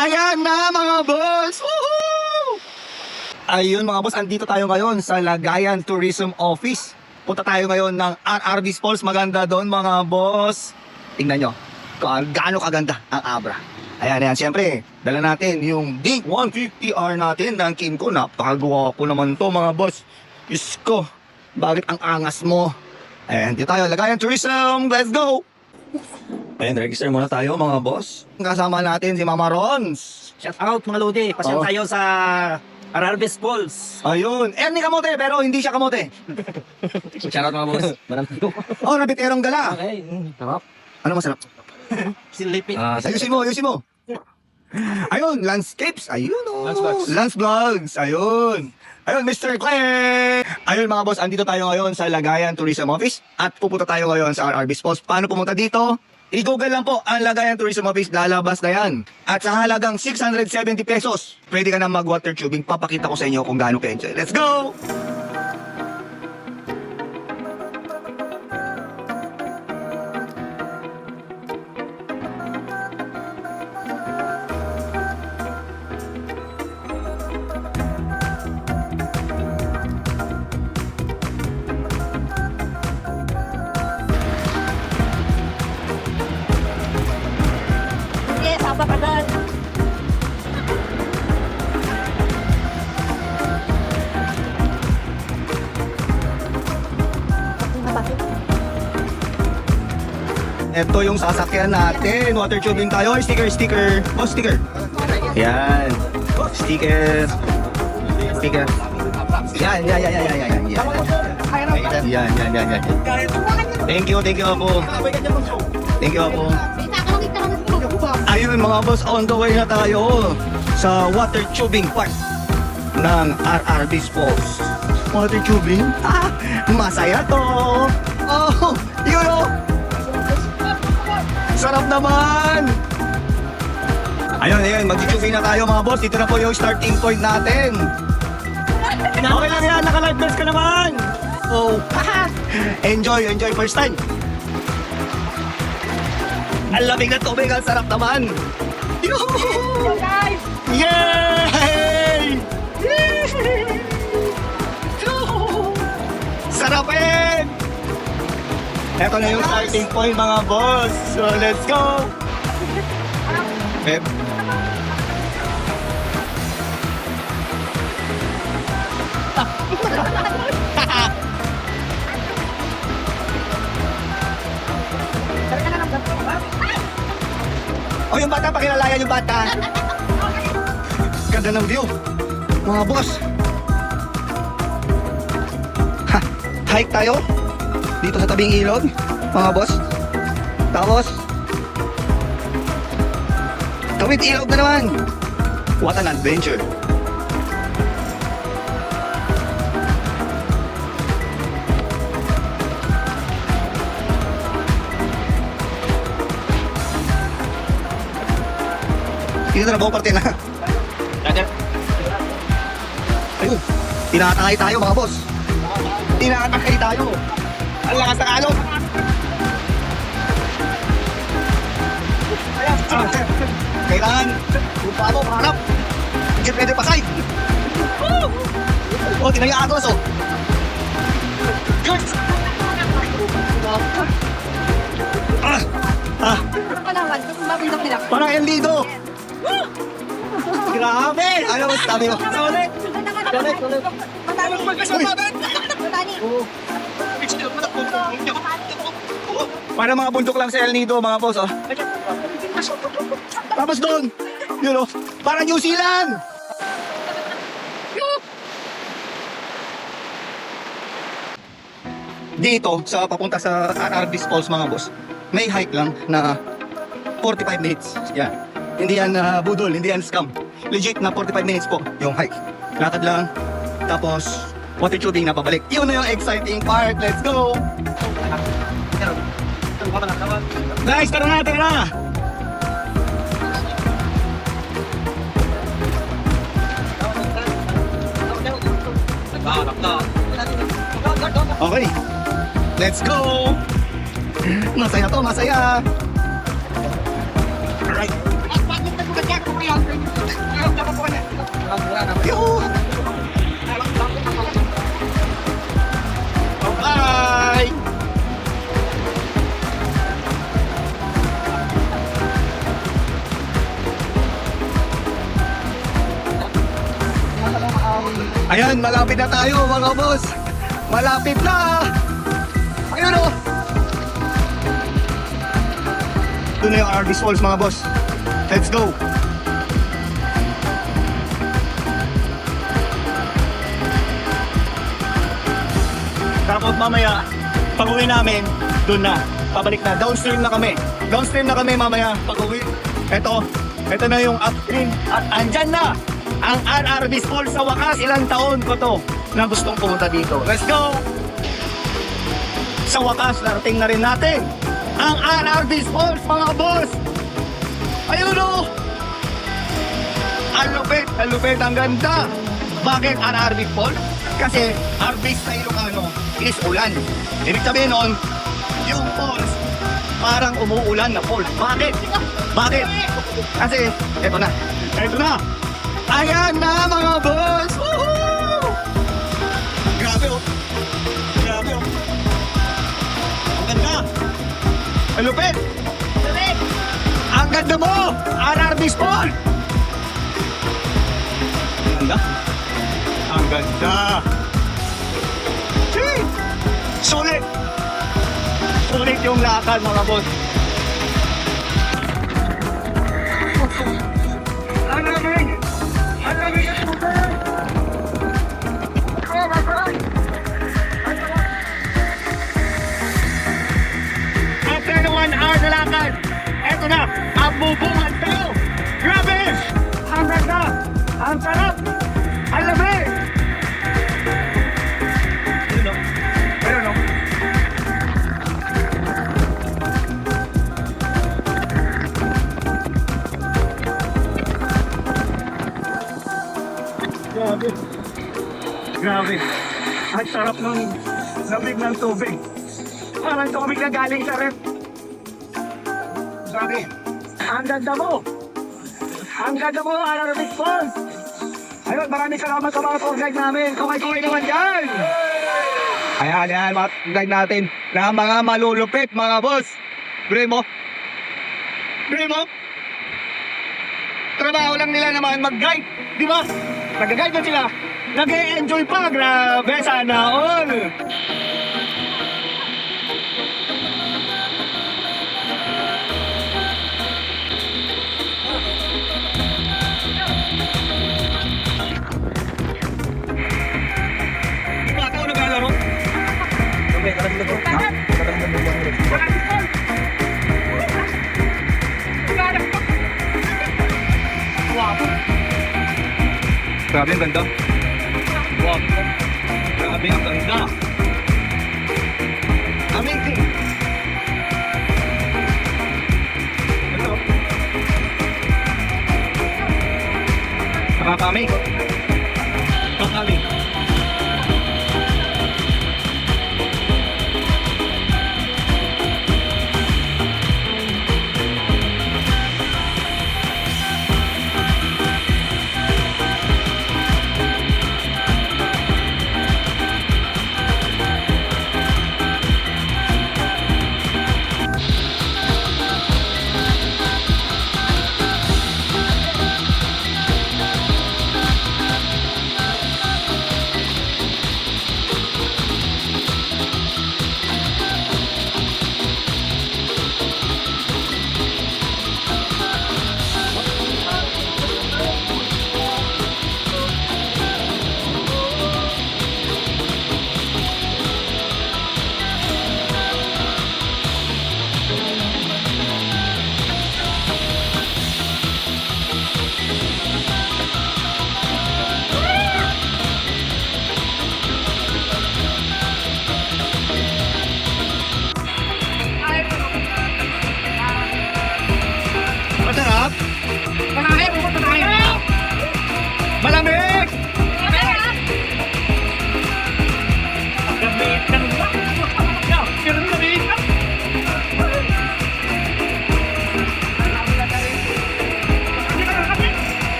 Ayan na mga boss! Woohoo! Ayun mga boss, andito tayo ngayon sa Lagayan Tourism Office. Punta tayo ngayon ng RRB Falls. Maganda doon mga boss. Tingnan nyo, kung gaano kaganda ang Abra. Ayan, ayan. Siyempre, dala natin yung Dink 150R natin ng Kimco. Napakagwapo naman to mga boss. Diyos ko, bakit ang angas mo? Ayan, dito tayo. Lagayan Tourism. Let's go! Ayan, register muna tayo mga boss. Kasama natin si Mama Rons. Shout out mga Lodi. Pasyal Oo. tayo sa Ararbes Falls. Ayun. Eh, ni kamote, pero hindi siya kamote. Shout out mga boss. Maraming Oh, nabiterong gala. Okay. Sarap. Ano masarap? Silipin. Ah, ayusin mo, ayusin mo. Ayun, landscapes. Ayun, oh. Lance Vlogs. Lance Vlogs. Ayun. Ayun, Mr. Clay! Ayun mga boss, andito tayo ngayon sa Lagayan Tourism Office at pupunta tayo ngayon sa RRB Sports. Paano pumunta dito? I-google lang po ang Lagayan Tourism Office, lalabas na yan. At sa halagang 670 pesos, pwede ka na mag-water tubing. Papakita ko sa inyo kung gaano ka-enjoy. Let's go! Ito yung sasakyan natin. Water tubing tayo. Sticker, sticker. Oh, sticker. Yan. Sticker. Sticker. Yan, yan, yan, yan, yan, yan, yan. Yan, yan, yan, yan. Thank you, thank you po. Thank you po. Ayun mga boss, on the way na tayo sa water tubing park ng RRB Sports. Water tubing? Ah, masaya to. Oh, yun oh. Sarap naman! Ayun, ayun, mag-tubing na tayo mga boss. Dito na po yung starting point natin. Okay lang yan, naka-live bells ka naman! Oh, enjoy, enjoy first time. Ang lamig na tubig, ang sarap naman. Yoo! Yay! Ito na yung starting point mga boss. So let's go! Pep. O yung bata, pakilalayan yung bata. Ganda ng view. Mga boss. Ha, hike tayo. Dito sa tabing ilog. Mga boss. Tapos, tawid ilog na naman. What an adventure. Dito na buong parte na. Ayun, tinatangay tayo mga boss. Tinatangay tayo. Ang lakas ng alon. Ah, Kailangan, kung paano mahanap. Hindi pwede pasay. Oh, tinay yung agos oh. Good. Ah, ah, naman? Mabundok nila. parang El Nido. Grabe! Ano ba sabi mo? Ulit! Ulit! Ulit! Matani! Matani! Para mga bundok lang sa El Nido, mga boss, oh. Tapos doon, yun, oh, para New Zealand! Dito, sa papunta sa RRB Falls, mga boss, may hike lang na 45 minutes. Yan. Hindi yan ah, budol, hindi yan scam. Legit na 45 minutes po yung hike. Lakad lang, tapos Montechubing na pabalik. Yun na yung exciting part. Let's go! Guys, tara na, tara na! Okay, let's go! Masaya to, masaya! Alright. Yo! Ayan, malapit na tayo mga boss. Malapit na. Ayun o. Doon na yung RV Falls mga boss. Let's go. Tapos mamaya, pag uwi namin, doon na. Pabalik na. Downstream na kami. Downstream na kami mamaya pag uwi. Ito, ito na yung upstream. At andyan na ang RRB Falls sa wakas. Ilang taon ko to na gustong pumunta dito. Let's go! Sa wakas, narating na rin natin ang RRB Falls, mga boss! Ayun o! Ang lupit, ang lupit, ang ganda! Bakit RRB Falls? Kasi RB sa Ilocano is ulan. Ibig sabihin nun, yung falls, parang umuulan na falls. Bakit? Bakit? Kasi, eto na. Eto na! Ayan na mga boss! Woohoo! Grabe oh! Grabe oh! Ang ganda! Ang lupit! Ang ganda mo! RRB Spawn! Ang ganda! Ang ganda! Hey! Sulit! Sulit yung lakad mga boss! Ang lamig! Eto na, ang bubungan! Grabe! Ang ganda! Ang sarap! Grabe. Grabe. Ang sarap ng lamig ng tubig. Parang tubig na galing sa ref. Grabe. Ang ganda mo. Ang ganda mo, Arabic Falls. Ayun, maraming salamat sa mga tour guide namin. Kumay-kumay naman dyan. Ayan, ayan, mga tour guide natin na mga malulupit, mga boss. Bre mo. Bre mo. Trabaho lang nila naman mag-guide. Di ba? Nag-guide na sila. Nag-enjoy pa. Grabe, sana all. Grabe, ang ganda. Wow. Grabe, ang ganda. Amazing. Ito. Nakakami. Nakakami.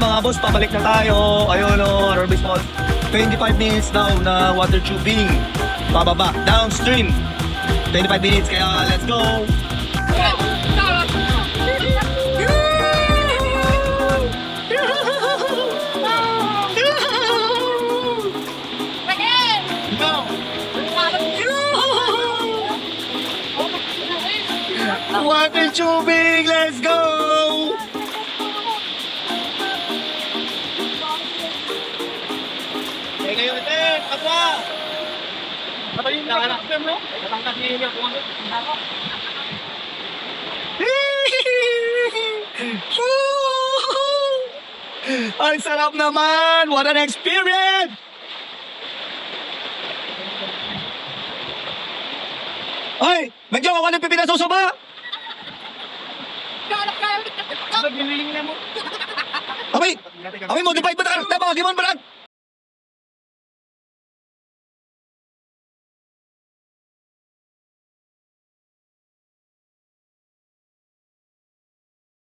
Mga boss, pabalik na tayo. Ayun o, Harvey Falls. 25 minutes daw na water tubing. Pababa, downstream. 25 minutes, kaya let's go! Water tubing, Patayin mo na mo. Natangkas kung ano. Ang sarap naman! What an experience! Ay! Medyo ako ng pipinaso sa ba? Abay! Abay, modified ba? Tama, gimon ba?